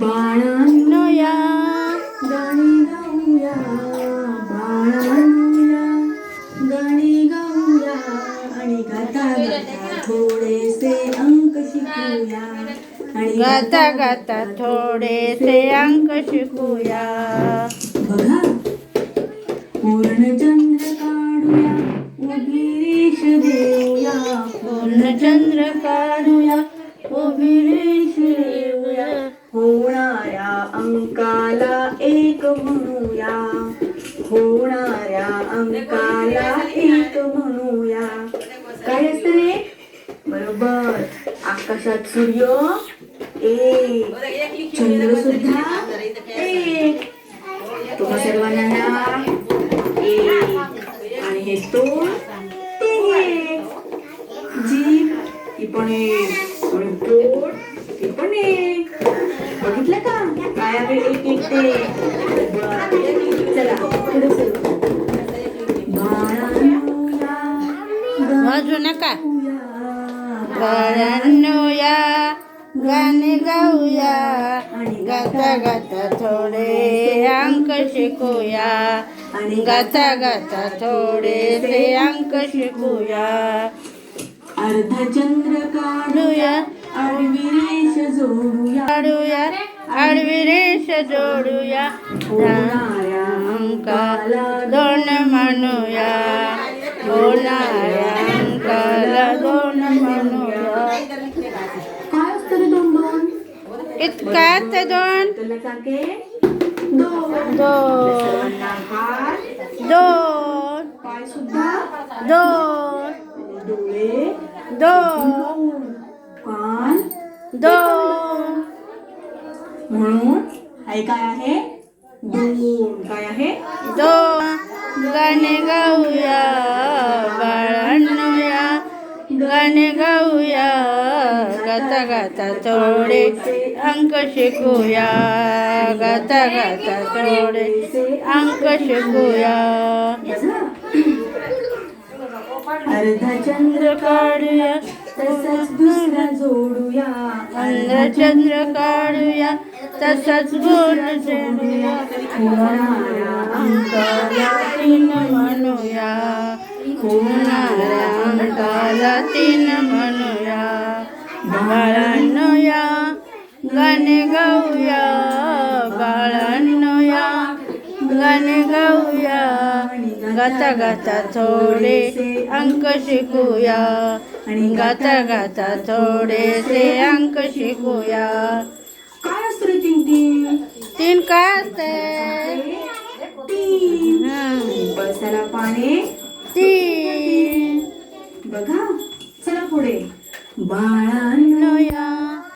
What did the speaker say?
बाळांनो या गाणी गाऊया बाळांनो या गाणी गाऊया आणि गाता गाता थोडेसे अंक शिकूया. आणि गाता गाता थोडेसे अंक शिकूया. बघा पूर्ण चंद्र काढूया उभी रेष देऊया. पूर्ण चंद्र काढूया उभी रेष अंकाला एक म्हणूया. काय असतं रे? बरोबर. आकाशात सूर्य एक. चंद्र सुद्धा एक. तुम्हा सर्वांना एक. आणि हे तो जीभ ती पण एक. आणि पोट ती पण एक. बघितलं का? काय आहे? एक एक ते वाजू नका. गाऊया. बाळांनो या गाणे गाऊया गाता गाता थोडे अंक शिकूया. आणि गाता गाता थोडेसे अंक शिकूया. अर्धा चंद्र काढूया आडवी रेष जोडूया. काढूया आडवी रेष जोडूया. अंकाला दोन म्हणूया होणाऱ्या इतकात दोन तुला काके दोन दोन सर्वांना हात दोन पाय सुद्धा दोन डोळे दोन दोन कान दोन म्हणून हे काय आहे दोन काय आहे दोन गाणे गाऊया गाता गाता थोडे अंक शिकूया गाता गाता थोडे अंक शिकूया अर्धा चंद्र काढूया तसंच दुसरा जोडूया. चंद्र काढूया तसंच बोल जोडूया. अंकाला तीन म्हणूया अंकाला तीन म्हणूया. बाळांनो या गाणे गाऊया बाळांनो या गाणे गाऊया गाता गाता थोडे अंक शिकूया आणि गाता गाता थोडेसे अंक शिकूया. काय असतं तीन तीन तीन काय असते? तीन. बसायला पाने तीन. बघा चला पुढे. या